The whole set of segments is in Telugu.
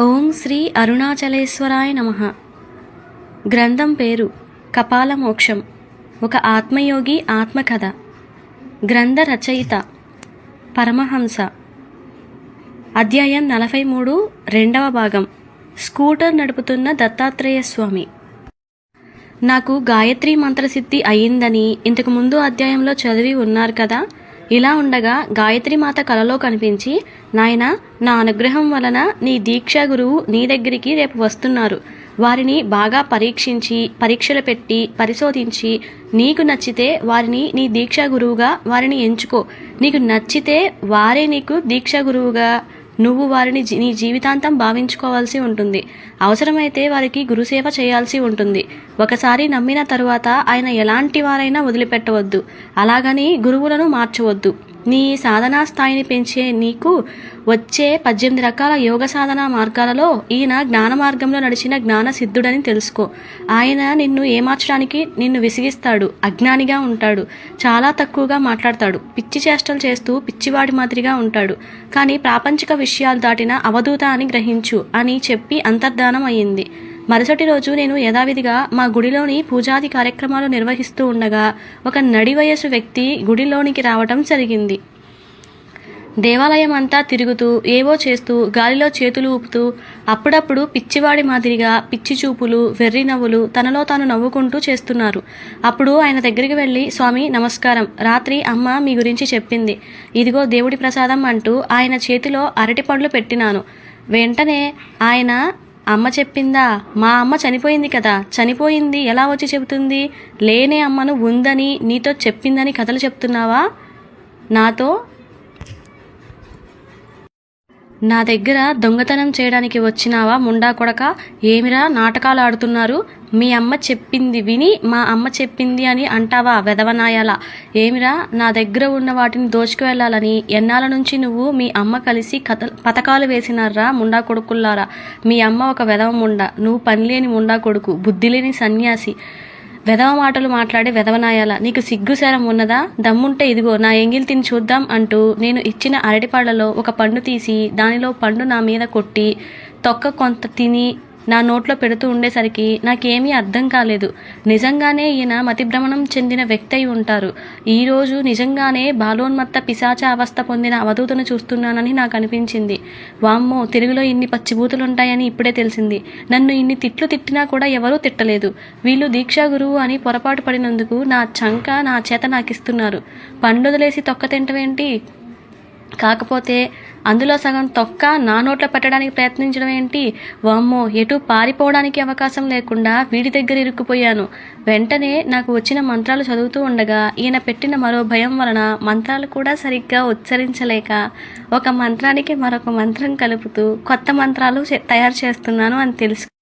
ఓం శ్రీ అరుణాచలేశ్వరాయ నమ. గ్రంథం పేరు కపాల మోక్షం ఒక ఆత్మయోగి ఆత్మకథ. గ్రంథ రచయిత పరమహంస. అధ్యాయం నలభై మూడు రెండవ భాగం. స్కూటర్ నడుపుతున్న దత్తాత్రేయ స్వామి. నాకు గాయత్రి మంత్రసిద్ధి అయ్యిందని ఇంతకు ముందు అధ్యాయంలో చదివి ఉన్నారు కదా ఇలా ఉండగా గాయత్రి మాత కలలో కనిపించి నాయన నా అనుగ్రహం వలన నీ దీక్షా గురువు నీ దగ్గరికి రేపు వస్తున్నారు. వారిని బాగా పరీక్షించి పరీక్షలు పెట్టి పరిశోధించి నీకు నచ్చితే వారిని నీ దీక్షా గురువుగా వారిని ఎంచుకో. నీకు నచ్చితే వారే నీకు దీక్షా గురువుగా నువ్వు వారిని జీ- నీ జీవితాంతం భావించుకోవాల్సి ఉంటుంది. అవసరమైతే వారికి గురుసేవ చేయాల్సి ఉంటుంది. ఒకసారి నమ్మిన తరువాత ఆయన ఎలాంటి వారైనా వదిలిపెట్టవద్దు. అలాగని గురువులను మార్చవద్దు. నీ సాధనా స్థాయిని పెంచే నీకు వచ్చే పద్దెనిమిది రకాల యోగ సాధనా మార్గాలలో ఈయన జ్ఞాన మార్గంలో నడిచిన జ్ఞాన సిద్ధుడని తెలుసుకో. ఆయన నిన్ను ఏమార్చడానికి నిన్ను విసిగిస్తాడు అజ్ఞానిగా ఉంటాడు చాలా తక్కువగా మాట్లాడతాడు పిచ్చి చేష్టలు చేస్తూ పిచ్చివాడి మాదిరిగా ఉంటాడు కానీ ప్రాపంచిక విషయాలు దాటిన అవధూత అని గ్రహించు అని చెప్పి అంతర్ధానం అయ్యింది. మరుసటి రోజు నేను యథావిధిగా మా గుడిలోని పూజాది కార్యక్రమాలు నిర్వహిస్తూ ఉండగా ఒక నడి వయసు వ్యక్తి గుడిలోనికి రావటం జరిగింది. దేవాలయం అంతా తిరుగుతూ ఏవో చేస్తూ గాలిలో చేతులు ఊపుతూ అప్పుడప్పుడు పిచ్చివాడి మాదిరిగా పిచ్చి చూపులు వెర్రి నవ్వులు తనలో తాను నవ్వుకుంటూ చేస్తున్నారు. అప్పుడు ఆయన దగ్గరికి వెళ్ళి స్వామి నమస్కారం. రాత్రి అమ్మ మీ గురించి చెప్పింది. ఇదిగో దేవుడి ప్రసాదం అంటూ ఆయన చేతిలో అరటి పండ్లు పెట్టినాను. వెంటనే ఆయన అమ్మ చెప్పిందా? మా అమ్మ చనిపోయింది కదా చనిపోయింది ఎలా వచ్చి చెబుతుంది? లేనే అమ్మను ఉందని నీతో చెప్పిందని కథలు చెప్తున్నావా? నాతో నా దగ్గర దొంగతనం చేయడానికి వచ్చినావా ముండా కొడక? ఏమిరా నాటకాలు ఆడుతున్నారు? మీ అమ్మ చెప్పింది విని మా అమ్మ చెప్పింది అని అంటావా వెదవనాయాల ఏమిరా నా దగ్గర ఉన్న వాటిని దోచుకు వెళ్ళాలని ఎన్నాళ్ళ నుంచి నువ్వు మీ అమ్మ కలిసి కథ పథకాలు వేసినారా ముండా కొడుకుల్లారా? మీ అమ్మ ఒక వెదవ ముండా. నువ్వు పనిలేని ముండా కొడుకు బుద్ధిలేని సన్యాసి. వెధవ మాటలు మాట్లాడే వెధవనాయాల. నీకు సిగ్గు ఉన్నదా? దమ్ముంటే ఇదిగో నా ఎంగిల్ తిని చూద్దాం అంటూ నేను ఇచ్చిన అరటిపళ్ళలో ఒక పండు తీసి దానిలో పండు నా మీద కొట్టి తొక్క కొంత తిని నా నోట్లో పెడుతూ ఉండేసరికి నాకేమీ అర్థం కాలేదు. నిజంగానే ఈయన మతిభ్రమణం చెందిన వ్యక్తి అయి ఉంటారు ఈరోజు నిజంగానే బాలోన్మత్త పిశాచ అవస్థ పొందిన అవధూతను చూస్తున్నానని నాకు అనిపించింది వామ్మో తెలుగులో ఇన్ని పచ్చిభూతులుంటాయని ఇప్పుడే తెలిసింది. నన్ను ఇన్ని తిట్లు తిట్టినా కూడా ఎవరూ తిట్టలేదు. వీళ్ళు దీక్షా గురువు అని పొరపాటు పడినందుకు నా చంక నా చేత నాకిస్తున్నారు. పండుదలేసి తొక్క తింటవేంటి? కాకపోతే అందులో సగం తొక్క నా నోట్లో పెట్టడానికి ప్రయత్నించడం ఏంటి? వామ్మో ఎటు పారిపోవడానికి అవకాశం లేకుండా వీడి దగ్గర ఇరుక్కుపోయాను. వెంటనే నాకు వచ్చిన మంత్రాలు చదువుతూ ఉండగా ఈయన పెట్టిన మరో భయం వలన మంత్రాలు కూడా సరిగ్గా ఉచ్చరించలేక ఒక మంత్రానికి మరొక మంత్రం కలుపుతూ కొత్త మంత్రాలు తయారు చేస్తున్నాను అని తెలుసు.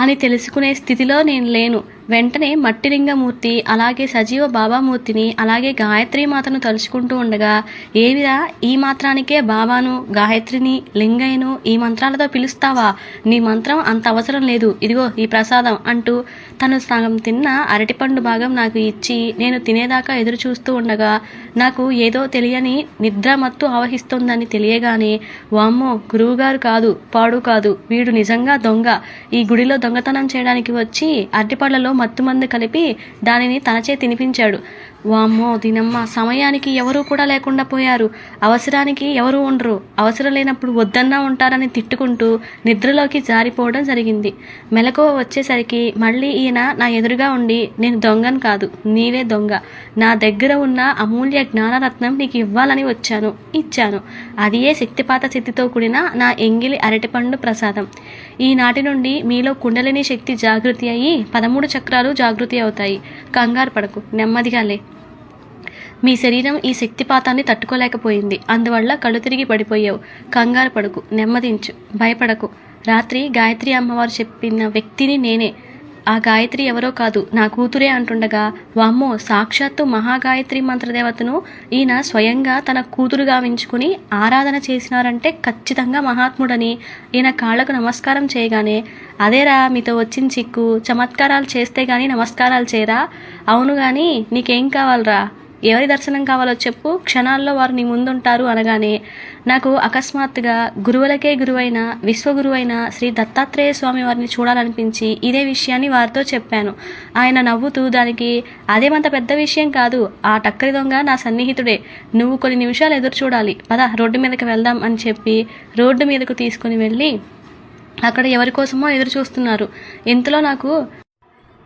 అని తెలుసుకునే స్థితిలో నేను లేను. వెంటనే మట్టిలింగమూర్తి అలాగే సజీవ బాబామూర్తిని అలాగే గాయత్రి మాతను తలుచుకుంటూ ఉండగా ఏవిరా ఈ మాత్రానికే బాబాను గాయత్రిని లింగయ్యను ఈ మంత్రాలతో పిలుస్తావా? నీ మంత్రం అంత అవసరం లేదు. ఇదిగో ఈ ప్రసాదం అంటూ తను సగం తిన్న అరటిపండు భాగం నాకు ఇచ్చి నేను తినేదాకా ఎదురు చూస్తూ ఉండగా నాకు ఏదో తెలియని నిద్ర మత్తు ఆవహిస్తోందని తెలియగానే వామ్మో గురువుగారు కాదు పాడు కాదు వీడు నిజంగా దొంగ. ఈ గుడిలో దొంగతనం చేయడానికి వచ్చి అరటిపళ్ళలో మత్తుమందు కలిపి దానిని తనచే తినిపించాడు. వామ్మో దీనమ్మ సమయానికి ఎవరూ కూడా లేకుండా పోయారు. అవసరానికి ఎవరు ఉండరు. అవసరం లేనప్పుడు వద్దన్నా ఉంటారని తిట్టుకుంటూ నిద్రలోకి జారిపోవడం జరిగింది. మెలకువ వచ్చేసరికి మళ్ళీ ఈయన నా ఎదురుగా ఉండి నేను దొంగను కాదు నీవే దొంగ. నా దగ్గర ఉన్న అమూల్య జ్ఞానరత్నం నీకు ఇవ్వాలని వచ్చాను ఇచ్చాను. అది ఏ శక్తిపాత స్థితితో కూడిన నా ఎంగిలి అరటిపండు ప్రసాదం. ఈనాటి నుండి మీలో కుండలిని శక్తి జాగృతి అయ్యి పదమూడు చక్రాలు జాగృతి అవుతాయి. కంగారు పడకు నెమ్మదిగా లే. మీ శరీరం ఈ శక్తిపాతాన్ని తట్టుకోలేకపోయింది. అందువల్ల కళ్ళు తిరిగి పడిపోయావు. కంగారు పడకు నెమ్మదించు భయపడకు. రాత్రి గాయత్రి అమ్మవారు చెప్పిన వ్యక్తిని నేనే. ఆ గాయత్రి ఎవరో కాదు నా కూతురే అంటుండగా వామ్మో సాక్షాత్తు మహాగాయత్రి మంత్రదేవతను ఈయన స్వయంగా తన కూతురుగా వించుకుని ఆరాధన చేసినారంటే ఖచ్చితంగా మహాత్ముడని ఈయన కాళ్ళకు నమస్కారం చేయగానే అదేరా మీతో వచ్చిన చిక్కు చమత్కారాలు చేస్తే గాని నమస్కారాలు చేయరా? అవును గాని నీకేం కావాలరా? ఎవరి దర్శనం కావాలో చెప్పు క్షణాల్లో వారు నీ ముందుంటారు అనగానే నాకు అకస్మాత్తుగా గురువులకే గురువైన విశ్వగురువైన శ్రీ దత్తాత్రేయ స్వామి వారిని చూడాలనిపించి ఇదే విషయాన్ని వారితో చెప్పాను. ఆయన నవ్వుతూ దానికి అదేమంత పెద్ద విషయం కాదు ఆ టక్కరి దొంగ నా సన్నిహితుడే నువ్వు కొన్ని నిమిషాలు ఎదురు చూడాలి. పద రోడ్డు మీదకి వెళ్దాం అని చెప్పి రోడ్డు మీదకు తీసుకుని వెళ్ళి అక్కడ ఎవరి కోసమో ఎదురు చూస్తున్నారు. ఇంతలో నాకు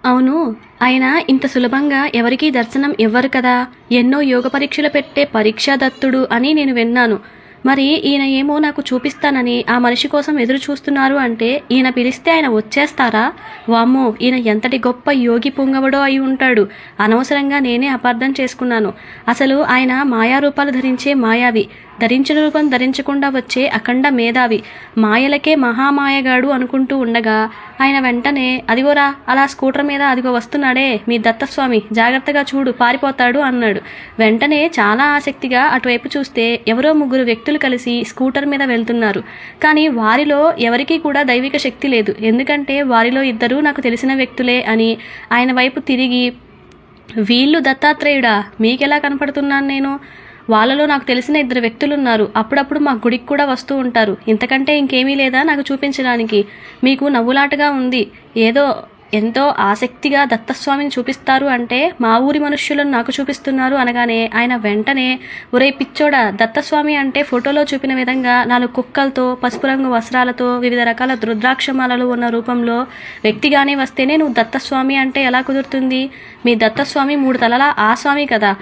అవును ఆయన ఇంత సులభంగా ఎవరికీ దర్శనం ఇవ్వరు కదా. ఎన్నో యోగ పరీక్షలు పెట్టే పరీక్షా దత్తుడు అని నేను విన్నాను. మరి ఈయన ఏమో నాకు చూపిస్తానని ఆ మనిషి కోసం ఎదురు చూస్తున్నారు అంటే ఈయన పిలిస్తే ఆయన వచ్చేస్తారా? వామ్మో ఈయన ఎంతటి గొప్ప యోగి పొంగవడో అయి ఉంటాడు. అనవసరంగా నేనే అపార్థం చేసుకున్నాను. అసలు ఆయన మాయారూపాలు ధరించే మాయావి. ధరించిన రూపం ధరించకుండా వచ్చే అఖండ మేధావి. మాయలకే మహామాయగాడు అనుకుంటూ ఉండగా ఆయన వెంటనే అదిగోరా అలా స్కూటర్ మీద అదిగో వస్తున్నాడే మీ దత్తస్వామి జాగ్రత్తగా చూడు పారిపోతాడు అన్నాడు. వెంటనే చాలా ఆసక్తిగా అటువైపు చూస్తే ఎవరో ముగ్గురు వ్యక్తులు కలిసి స్కూటర్ మీద వెళ్తున్నారు. కానీ వారిలో ఎవరికీ కూడా దైవిక శక్తి లేదు. ఎందుకంటే వారిలో ఇద్దరు నాకు తెలిసిన వ్యక్తులే అని ఆయన వైపు తిరిగి వీళ్ళు దత్తాత్రేయుడా మీకెలా కనపడుతున్నాను నేను? వాళ్ళలో నాకు తెలిసిన ఇద్దరు వ్యక్తులు ఉన్నారు అప్పుడప్పుడు మా గుడికి కూడా వస్తూ ఉంటారు. ఇంతకంటే ఇంకేమీ లేదా నాకు చూపించడానికి. మీకు నవ్వులాటగా ఉంది. ఏదో ఎంతో ఆసక్తిగా దత్తస్వామిని చూపిస్తారు అంటే మా ఊరి మనుష్యులను నాకు చూపిస్తున్నారు అనగానే ఆయన వెంటనే ఒరే పిచ్చోడా దత్తస్వామి అంటే ఫోటోలో చూపిన విధంగా నాలుగు కుక్కలతో పసుపు రంగు వస్త్రాలతో వివిధ రకాల రుద్రాక్షమాలలు ఉన్న రూపంలో వ్యక్తిగానే వస్తేనే నువ్వు దత్తస్వామి అంటే ఎలా కుదురుతుంది? మీ దత్తస్వామి మూడు తలల ఆ స్వామి కదా.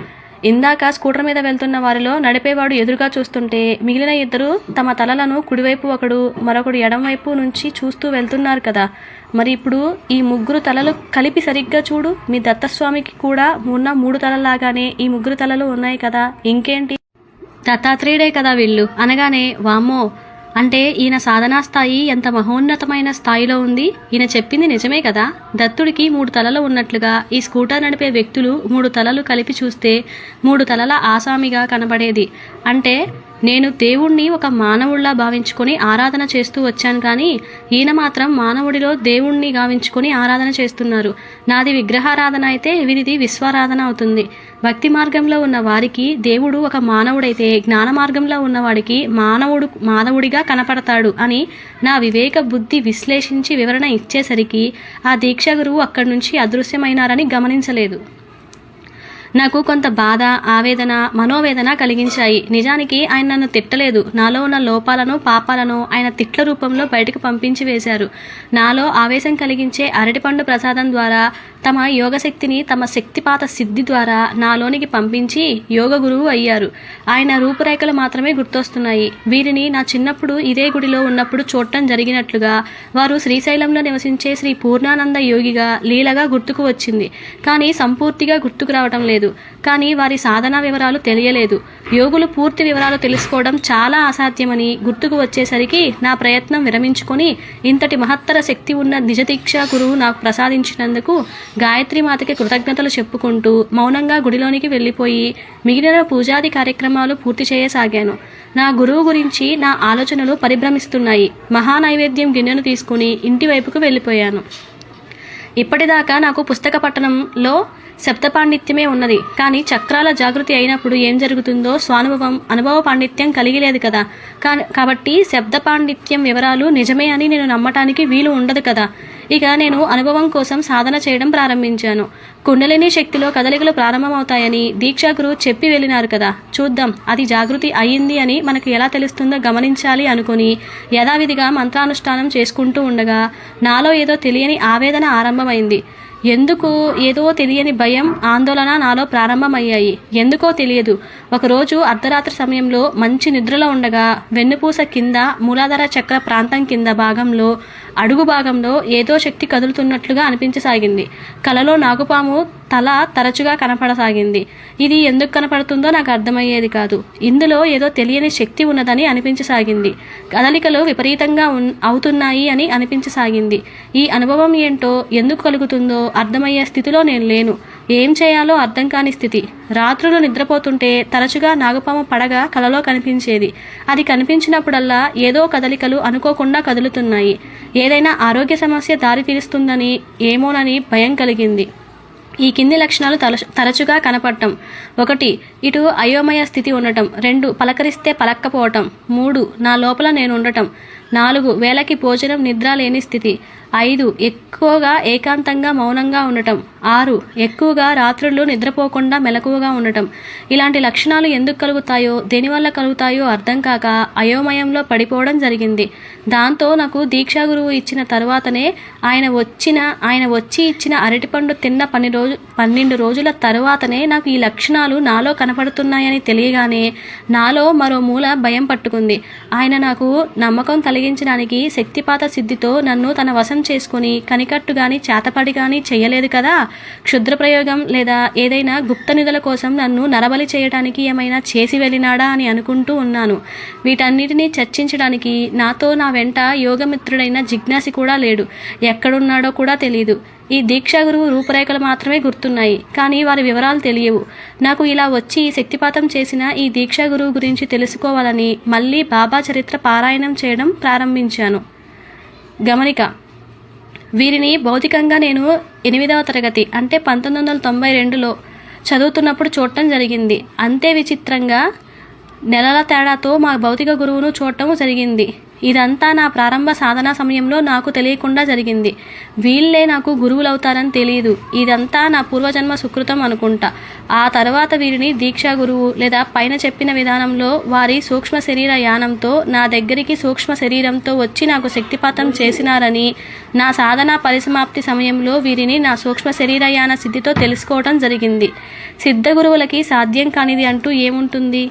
ఇందాక స్కూటర్ మీద వెళ్తున్న వారిలో నడిపేవాడు ఎదురుగా చూస్తుంటే మిగిలిన ఇద్దరు తమ తలలను కుడివైపు ఒకడు మరొకడు ఎడంవైపు నుంచి చూస్తూ వెళ్తున్నారు కదా. మరి ఇప్పుడు ఈ ముగ్గురు తలలు కలిపి సరిగ్గా చూడు. మీ దత్తస్వామికి కూడా ఉన్న మూడు తలలాగానే ఈ ముగ్గురు తలలు ఉన్నాయి కదా. ఇంకేంటి? దత్తాత్రేయుడే కదా వీళ్ళు. అనగానే వామ్మో అంటే ఈయన సాధనా స్థాయి ఎంత మహోన్నతమైన స్థాయిలో ఉంది? ఈయన చెప్పింది నిజమే కదా. దత్తుడికి మూడు తలలు ఉన్నట్లుగా ఈ స్కూటర్ నడిపే వ్యక్తులు మూడు తలలు కలిపి చూస్తే మూడు తలల ఆసామిగా కనబడేది. అంటే నేను దేవుణ్ణి ఒక మానవుడిలా భావించుకొని ఆరాధన చేస్తూ వచ్చాను కానీ ఈయన మాత్రం మానవుడిలో దేవుణ్ణి గావించుకొని ఆరాధన చేస్తున్నారు. నాది విగ్రహారాధన అయితే వీరిది విశ్వారాధన అవుతుంది. భక్తి మార్గంలో ఉన్న వారికి దేవుడు ఒక మానవుడైతే జ్ఞాన మార్గంలో ఉన్నవాడికి మానవుడు మానవుడిగా కనపడతాడు అని నా వివేక బుద్ధి విశ్లేషించి వివరణ ఇచ్చేసరికి ఆ దీక్ష గురువు అక్కడి నుంచి అదృశ్యమైనారని గమనించలేదు. నాకు కొంత బాధ ఆవేదన మనోవేదన కలిగించాయి. నిజానికి ఆయన నన్ను తిట్టలేదు. నాలో ఉన్న లోపాలను పాపాలను ఆయన తిట్ల రూపంలో బయటకు పంపించి వేశారు. నాలో ఆవేశం కలిగించే అరటిపండు ప్రసాదం ద్వారా తమ యోగశక్తిని తమ శక్తిపాత సిద్ధి ద్వారా నాలోనికి పంపించి యోగ గురువు అయ్యారు. ఆయన రూపురేఖలు మాత్రమే గుర్తొస్తున్నాయి. వీరిని నా చిన్నప్పుడు ఇదే గుడిలో ఉన్నప్పుడు చూడటం జరిగినట్లుగా వారు శ్రీశైలంలో నివసించే శ్రీ పూర్ణానంద యోగిగా లీలగా గుర్తుకు వచ్చింది. కానీ సంపూర్తిగా గుర్తుకు రావటం లేదు. కానీ వారి సాధనా వివరాలు తెలియలేదు. యోగులు పూర్తి వివరాలు తెలుసుకోవడం చాలా అసాధ్యమని గుర్తుకు వచ్చేసరికి నా ప్రయత్నం విరమించుకొని ఇంతటి మహత్తర శక్తి ఉన్న నిజదీక్ష గురువు నాకు ప్రసాదించినందుకు గాయత్రి మాతకి కృతజ్ఞతలు చెప్పుకుంటూ మౌనంగా గుడిలోనికి వెళ్ళిపోయి మిగిలిన పూజాది కార్యక్రమాలు పూర్తి చేయసాగాను. నా గురువు గురించి నా ఆలోచనలు పరిభ్రమిస్తున్నాయి. మహానైవేద్యం గిన్నెను తీసుకుని ఇంటి వైపుకు వెళ్ళిపోయాను. ఇప్పటిదాకా నాకు పుస్తక పట్టణంలో శబ్ద పాండిత్యమే ఉన్నది. కానీ చక్రాల జాగృతి అయినప్పుడు ఏం జరుగుతుందో స్వానుభవం అనుభవ పాండిత్యం కలిగి లేదు కదా. కా- కాబట్టి శబ్ద పాండిత్యం వివరాలు నిజమే అని నేను నమ్మటానికి వీలు ఉండదు కదా. ఇక నేను అనుభవం కోసం సాధన చేయడం ప్రారంభించాను. కుండలిని శక్తిలో కదలికలు ప్రారంభమవుతాయని దీక్షాగురు చెప్పి వెళ్ళినారు కదా. చూద్దాం అది జాగృతి అయ్యింది అని మనకు ఎలా తెలుస్తుందో గమనించాలి అనుకుని యథావిధిగా మంత్రానుష్ఠానం చేసుకుంటూ ఉండగా నాలో ఏదో తెలియని ఆవేదన ఆరంభమైంది. ఎందుకు ఏదో తెలియని భయం ఆందోళన నాలో ప్రారంభమయ్యాయి. ఎందుకో తెలియదు. ఒకరోజు అర్ధరాత్రి సమయంలో మంచి నిద్రలో ఉండగా వెన్నుపూస కింద మూలాధార చక్ర ప్రాంతం కింద భాగంలో అడుగు భాగంలో ఏదో శక్తి కదులుతున్నట్లుగా అనిపించసాగింది. కలలో నాగుపాము తల తరచుగా కనపడసాగింది. ఇది ఎందుకు కనపడుతుందో నాకు అర్థమయ్యేది కాదు. ఇందులో ఏదో తెలియని శక్తి ఉన్నదని అనిపించసాగింది. కదలికలు విపరీతంగా ఉన్- అవుతున్నాయి అని అనిపించసాగింది. ఈ అనుభవం ఏంటో ఎందుకు కలుగుతుందో అర్థమయ్యే స్థితిలో నేను లేను. ఏం చేయాలో అర్థం కాని స్థితి. రాత్రులు నిద్రపోతుంటే తరచుగా నాగపామ పడగ కలలో కనిపించేది. అది కనిపించినప్పుడల్లా ఏదో కదలికలు అనుకోకుండా కదులుతున్నాయి. ఏదైనా ఆరోగ్య సమస్య దారి తీరుస్తుందని ఏమోనని భయం కలిగింది. ఈ కింది లక్షణాలు తరచుగా కనపడటం. ఒకటి ఇటు అయోమయ స్థితి ఉండటం. రెండు పలకరిస్తే పలక్కపోవటం. మూడు నా లోపల నేను ఉండటం. నాలుగు వేళకి భోజనం నిద్ర లేని స్థితి. ఐదు ఎక్కువగా ఏకాంతంగా మౌనంగా ఉండటం. ఆరు ఎక్కువగా రాత్రులు నిద్రపోకుండా మెలకువగా ఉండటం. ఇలాంటి లక్షణాలు ఎందుకు కలుగుతాయో దేనివల్ల కలుగుతాయో అర్థం కాక అయోమయంలో పడిపోవడం జరిగింది. దాంతో నాకు దీక్షా గురువు ఇచ్చిన తర్వాతనే ఆయన వచ్చిన ఆయన వచ్చి ఇచ్చిన అరటిపండు తిన్న పని రోజు పన్నెండు రోజుల తర్వాతనే నాకు ఈ లక్షణాలు నాలో కనపడుతున్నాయని తెలియగానే నాలో మరో మూల భయం పట్టుకుంది. ఆయన నాకు నమ్మకం కలిగించడానికి శక్తిపాత సిద్ధితో నన్ను తన వశం చేసుకుని కనికట్టు కానీ చేతపడి కానీ చెయ్యలేదు కదా? క్షుద్ర ప్రయోగం లేదా ఏదైనా గుప్త నిధుల కోసం నన్ను నరబలి చేయడానికి ఏమైనా చేసి వెళ్ళినాడా అని అనుకుంటూ ఉన్నాను. వీటన్నిటినీ చర్చించడానికి నాతో నా వెంట యోగమిత్రుడైన జిజ్ఞాసి కూడా లేడు. ఎక్కడున్నాడో కూడా తెలియదు ఈ దీక్షా గురువు రూపురేఖలు మాత్రమే గుర్తున్నాయి కానీ వారి వివరాలు తెలియవు. నాకు ఇలా వచ్చి శక్తిపాతం చేసిన ఈ దీక్షా గురువు గురించి తెలుసుకోవాలని మళ్ళీ బాబా చరిత్ర పారాయణం చేయడం ప్రారంభించాను. గమనిక వీరిని భౌతికంగా నేను ఎనిమిదవ తరగతి అంటే పంతొమ్మిది వందల తొంభై రెండులో చదువుతున్నప్పుడు చూడటం జరిగింది. అంతే విచిత్రంగా నెలల తేడాతో మా భౌతిక గురువును చూడటం జరిగింది. ఇదంతా నా ప్రారంభ సాధనా సమయంలో నాకు తెలియకుండా జరిగింది. వీళ్ళే నాకు గురువులవుతారని తెలియదు ఇదంతా నా పూర్వజన్మ సుకృతం అనుకుంటా. ఆ తర్వాత వీరిని దీక్షా గురువు లేదా పైన చెప్పిన విధానంలో వారి సూక్ష్మ శరీర యానంతో నా దగ్గరికి సూక్ష్మ శరీరంతో వచ్చి నాకు శక్తిపాతం చేసినారని నా సాధనా పరిసమాప్తి సమయంలో వీరిని నా సూక్ష్మ శరీరయాన సిద్ధితో తెలుసుకోవడం జరిగింది. సిద్ధ గురువులకి సాధ్యం కానిది అంటూ ఏముంటుంది?